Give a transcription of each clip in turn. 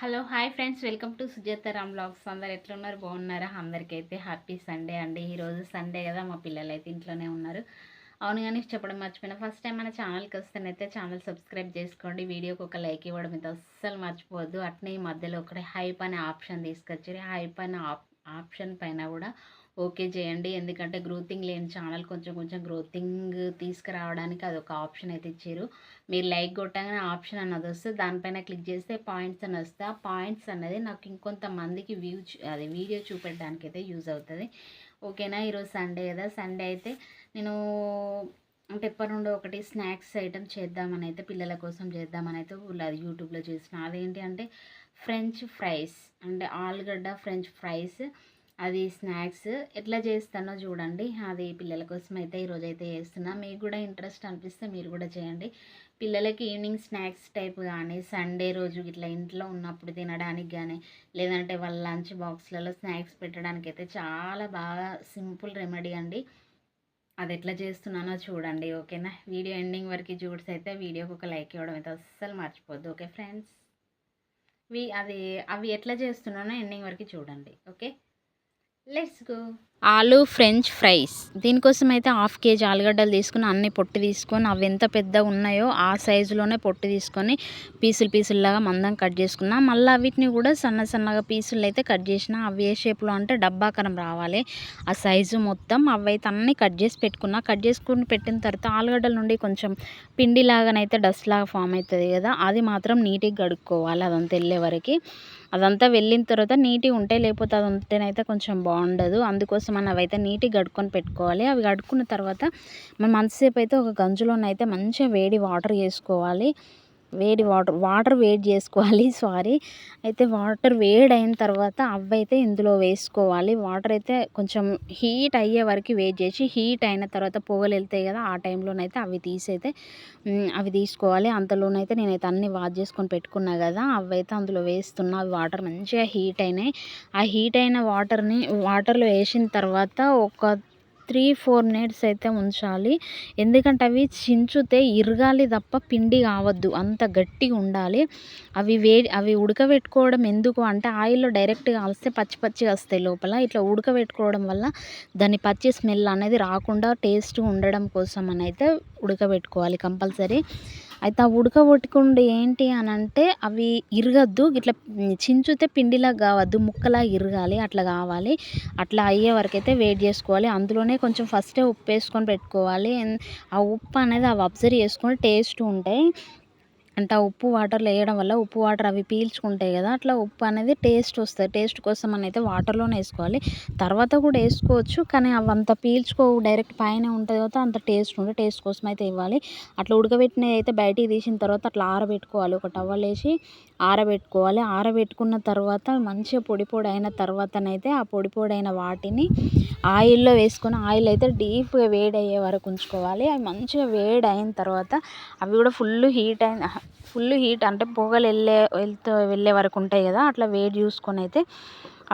Hello hi friends. Welcome to Sujatha Ram blogs అందరు ఎట్లున్నారు? బాగున్నారా? అందరికైతే హ్యాపీ సండే అండి. ఈరోజు సండే కదా మా పిల్లలు అయితే ఇంట్లోనే ఉన్నారు. అవును కానీ చెప్పడం మర్చిపోయినా. ఫస్ట్ టైం మన ఛానల్కి వస్తేనైతే ఛానల్ సబ్స్క్రైబ్ చేసుకోండి. వీడియోకి ఒక లైక్ ఇవ్వడం అయితే అస్సలు మర్చిపోవద్దు. అట్నే ఈ మధ్యలో ఒకటి హైప్ అనే ఆప్షన్ తీసుకొచ్చారు. హైప్ అనే ఆప్ ఆప్షన్ పైన కూడా ఓకే చేయండి. ఎందుకంటే గ్రోతింగ్ లేని ఛానల్ కొంచెం కొంచెం గ్రోతింగ్ తీసుకురావడానికి అది ఒక ఆప్షన్ అయితే ఇచ్చారు. మీరు లైక్ కొట్టగానే ఆప్షన్ అన్నది వస్తే దానిపైన క్లిక్ చేస్తే పాయింట్స్ అని వస్తే ఆ పాయింట్స్ అనేది నాకు ఇంకొంతమందికి వ్యూ అది వీడియో చూపెట్టడానికి అయితే యూజ్ అవుతుంది. ఓకేనా? ఈరోజు సండే కదా. సండే అయితే నేను అంటే ఎప్పటి నుండి ఒకటి స్నాక్స్ ఐటెం చేద్దామని అయితే పిల్లల కోసం చేద్దామని అయితే అది యూట్యూబ్లో చేసిన. అదేంటి అంటే ఫ్రెంచ్ ఫ్రైస్ అంటే ఆలుగడ్డ ఫ్రెంచ్ ఫ్రైస్ అది స్నాక్స్ ఎట్లా చేస్తానో చూడండి. అది పిల్లల కోసం అయితే ఈరోజు అయితే చేస్తున్నా. మీకు కూడా ఇంట్రెస్ట్ అనిపిస్తే మీరు కూడా చేయండి. పిల్లలకి ఈవినింగ్ స్నాక్స్ టైప్ కానీ సండే రోజు ఇట్లా ఇంట్లో ఉన్నప్పుడు తినడానికి కానీ లేదంటే వాళ్ళ లంచ్ బాక్స్లలో స్నాక్స్ పెట్టడానికి అయితే చాలా బాగా సింపుల్ రెమెడీ అండి. అది ఎట్లా చేస్తున్నానో చూడండి ఓకేనా? వీడియో ఎండింగ్ వరకు చూసి అయితే వీడియోకి ఒక లైక్ ఇవ్వడం అయితే అస్సలు మర్చిపోద్దు ఓకే ఫ్రెండ్స్? వి అది అవి ఎట్లా చేస్తున్నానో ఎండింగ్ వరకు చూడండి ఓకే? Let's go. ఆలు ఫ్రెంచ్ ఫ్రైస్. దీనికోసం అయితే హాఫ్ కేజీ ఆలుగడ్డలు తీసుకుని అన్ని పొట్టి తీసుకొని అవి ఎంత పెద్దగా ఉన్నాయో ఆ సైజులోనే పొట్టి తీసుకొని పీసులు పీసుల్లాగా మందం కట్ చేసుకున్నా మళ్ళీ వీటిని కూడా సన్న సన్నగా పీసులు అయితే కట్ చేసిన అవి ఏ షేప్లో అంటే డబ్బాకరం రావాలి. ఆ సైజు మొత్తం అవి అయితే అన్నీ కట్ చేసి పెట్టుకున్నా. కట్ చేసుకుని పెట్టిన తర్వాత ఆలుగడ్డల నుండి కొంచెం పిండి లాగానైతే డస్ట్ లాగా ఫామ్ అవుతుంది కదా అది మాత్రం నీట్గా కడుక్కోవాలి అదంతా వెళ్ళే వరకు. అదంతా వెళ్ళిన తర్వాత నీట్గా ఉంటే లేకపోతే అది ఉంటేనైతే కొంచెం బాగుండదు. అందుకోసం మనం అవైతే నీట్గా గడుక్కొని పెట్టుకోవాలి. అవి గడుక్కున్న తర్వాత మనం అంతసేపు అయితే ఒక గంజులోనైతే మంచిగా వేడి వాటర్ చేసుకోవాలి వేడి వాటర్ వాటర్ వేడి చేసుకోవాలి సారీ. అయితే వాటర్ వేడి అయిన తర్వాత అవైతే ఇందులో వేసుకోవాలి. వాటర్ అయితే కొంచెం హీట్ అయ్యే వరకు వేడి చేసి హీట్ అయిన తర్వాత పొగలు వెళ్తాయి కదా ఆ టైంలోనైతే అవి తీసైతే అవి తీసుకోవాలి. అంతలోనైతే నేనైతే అన్ని వాష్ చేసుకొని పెట్టుకున్నా కదా అవైతే అందులో వేస్తున్నా. అవి వాటర్ మంచిగా హీట్ అయినాయి. ఆ హీట్ అయిన వాటర్ని వాటర్లో వేసిన తర్వాత ఒక త్రీ ఫోర్ మినిట్స్ అయితే ఉంచాలి. ఎందుకంటే అవి చించితే ఇరగాలి తప్ప పిండి కావద్దు. అంత గట్టిగా ఉండాలి. అవి వేడి అవి ఉడకబెట్టుకోవడం ఎందుకు అంటే ఆయిల్లో డైరెక్ట్గా కాలిస్తే పచ్చి పచ్చిగా వస్తాయి లోపల. ఇట్లా ఉడకబెట్టుకోవడం వల్ల దాని పచ్చి స్మెల్ అనేది రాకుండా టేస్ట్గా ఉండడం కోసం అని అయితే ఉడకబెట్టుకోవాలి కంపల్సరీ. అయితే ఆ ఉడకబెట్టుకుంటే ఏంటి అని అంటే అవి ఇరగద్దు. ఇట్లా చించితే పిండిలా కావద్దు ముక్కలా ఇరగాలి అట్లా కావాలి. అట్లా అయ్యే వరకు అయితే వెయిట్ చేసుకోవాలి. అందులోనే కొంచెం ఫస్టే ఉప్పు వేసుకొని పెట్టుకోవాలి. ఆ ఉప్పు అనేది అవి అబ్జర్వ్ చేసుకొని టేస్ట్ ఉంటాయి. అంటే ఆ ఉప్పు వాటర్లో వేయడం వల్ల ఉప్పు వాటర్ అవి పీల్చుకుంటాయి కదా అట్లా ఉప్పు అనేది టేస్ట్ వస్తుంది. టేస్ట్ కోసం అని అయితే వాటర్లోనే వేసుకోవాలి. తర్వాత కూడా వేసుకోవచ్చు కానీ అవి అంత పీల్చుకోవు డైరెక్ట్ పైన ఉంటుంది కదా అంత టేస్ట్ ఉండదు. టేస్ట్ కోసం అయితే ఇవ్వాలి. అట్లా ఉడకబెట్టినవి అయితే బయటికి తీసిన తర్వాత అట్లా ఆరబెట్టుకోవాలి. ఒక టవల్ వేసి ఆరబెట్టుకోవాలి. ఆరబెట్టుకున్న తర్వాత మంచిగా పొడి పొడి అయిన తర్వాతనైతే ఆ పొడి పొడి అయిన వాటిని ఆయిల్లో వేసుకొని ఆయిల్ అయితే డీప్గా వేడి అయ్యే వరకు ఉంచుకోవాలి. అవి మంచిగా వేడి అయిన తర్వాత అవి కూడా ఫుల్ హీట్ అయిన ఫుల్ హీట్ అంటే పొగలు వెళ్ళే వెళ్తూ వెళ్ళే వరకు ఉంటాయి కదా అట్లా వేడి చూసుకొని అయితే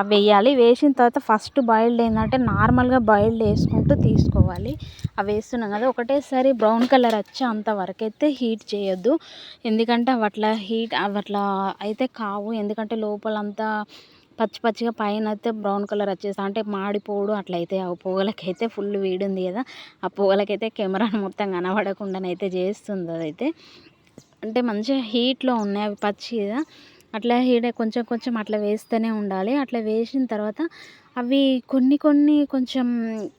అవి వేయాలి. వేసిన తర్వాత ఫస్ట్ బాయిల్డ్ ఏంటంటే నార్మల్గా బాయిల్డ్ వేసుకుంటూ తీసుకోవాలి. అవి వేస్తున్నాం కదా ఒకటేసారి బ్రౌన్ కలర్ వచ్చే అంతవరకైతే అయితే హీట్ చేయొద్దు. ఎందుకంటే అవి అట్లా హీట్ అవి అట్లా అయితే కావు. ఎందుకంటే లోపలంతా పచ్చి పచ్చిగా పైన అయితే బ్రౌన్ కలర్ వచ్చేసి అంటే మాడిపోడు అట్లయితే. ఆ పొగలకైతే ఫుల్ వేడి ఉంది కదా ఆ పొగలకైతే కెమెరాను మొత్తం కనబడకుండానైతే చేస్తుంది అదైతే. అంటే మంచిగా హీట్లో ఉన్నాయి అవి పచ్చిగా అట్లా హీట్ కొంచెం కొంచెం అట్లా వేస్తూనే ఉండాలి. అట్లా వేసిన తర్వాత అవి కొన్ని కొన్ని కొంచెం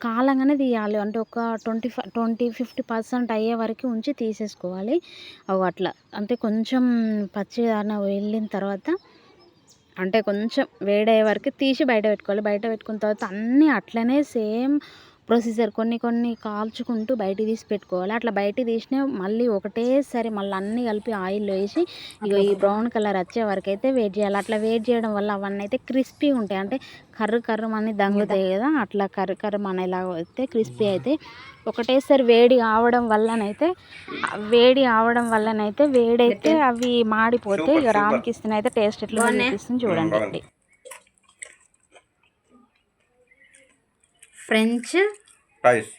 కాలంగానే తీయాలి. అంటే ఒక twenty five twenty fifty percent అయ్యే వరకు ఉంచి తీసేసుకోవాలి. అవి అట్లా. అంటే కొంచెం పచ్చిదాన వెళ్ళిన తర్వాత అంటే కొంచెం వేడయ్యే వరకు తీసి బయట పెట్టుకోవాలి. బయట పెట్టుకున్న తర్వాత అన్నీ అట్లనే సేమ్ ప్రొసీజర్ కొన్ని కొన్ని కాల్చుకుంటూ బయటికి తీసి పెట్టుకోవాలి. అట్లా బయటికి తీసిన మళ్ళీ ఒకటేసారి మళ్ళీ అన్నీ కలిపి ఆయిల్లో వేసి ఇక ఈ బ్రౌన్ కలర్ వచ్చే వరకు అయితే వెయిట్ చేయాలి. అట్లా వెయిట్ చేయడం వల్ల అవన్నీ అయితే క్రిస్పీ ఉంటాయి. అంటే కర్రు కర్రు అని దంగుతాయి కదా అట్లా కర్రు కర్రు అనేలాగా అయితే క్రిస్పీ అయితే ఒకటేసారి వేడి కావడం వల్లనైతే వేడి అవడం వల్లనైతే వేడైతే అవి మాడిపోతే ఇక రామకిస్తన్ అయితే టేస్ట్ ఎట్లా చూపిస్తుంది చూడండి. French fries.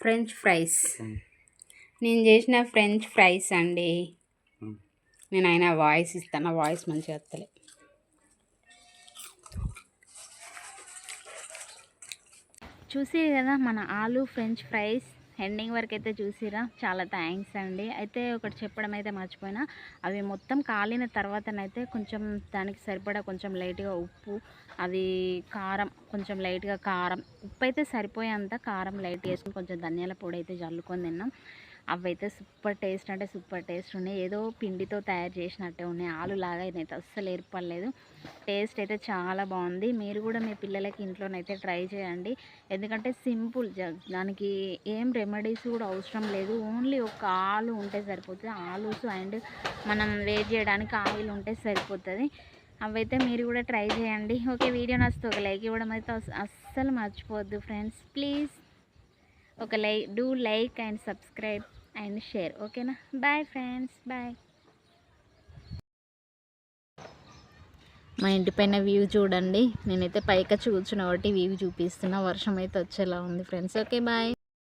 French fries. నేను చేసిన ఫ్రెంచ్ ఫ్రైస్ అండి. నేను ఆయన వాయిస్ ఇస్తాను. నా వాయిస్ మంచిగా వస్తలే. చూసే కదా మన ఆలు ఫ్రెంచ్ ఫ్రైస్? ఎండింగ్ వరకు అయితే చూసిరా. చాలా థ్యాంక్స్ అండి. అయితే ఒకటి చెప్పడం అయితే మర్చిపోయినా అవి మొత్తం కాలిన తర్వాతనైతే కొంచెం దానికి సరిపడా కొంచెం లైట్గా ఉప్పు అది కారం కొంచెం లైట్గా కారం ఉప్పు అయితే సరిపోయేంత కారం లైట్ వేసుకుని కొంచెం ధనియాల పొడి అయితే జల్లుకొని తిన్నాం. అవైతే సూపర్ టేస్ట్ అంటే సూపర్ టేస్ట్ ఉన్నాయి. ఏదో పిండితో తయారు చేసినట్టే ఉన్నాయి. ఆలు లాగా అయితే అస్సలు ఏర్పడలేదు. టేస్ట్ అయితే చాలా బాగుంది. మీరు కూడా మీ పిల్లలకి ఇంట్లోనైతే ట్రై చేయండి. ఎందుకంటే సింపుల్ దానికి ఏం రెమెడీస్ కూడా అవసరం లేదు. ఓన్లీ ఒక ఆలు ఉంటే సరిపోతుంది. ఆలూస్ అండ్ మనం వేట్ చేయడానికి ఆయిల్ ఉంటే సరిపోతుంది. అవైతే మీరు కూడా ట్రై చేయండి. ఓకే వీడియో నచ్చితే ఒక లైక్ ఇవ్వడం అయితే అస్సలు మర్చిపోవద్దు ఫ్రెండ్స్. ప్లీజ్ ఒక like do like and subscribe. And share. ఓకేనా? Bye friends. బాయ్. మా ఇంటి పైన వ్యూ చూడండి. నేనైతే పైకి కూర్చున్న ఒకటి వ్యూ చూపిస్తున్నా. వర్షం అయితే వచ్చేలా ఉంది ఫ్రెండ్స్. Okay bye.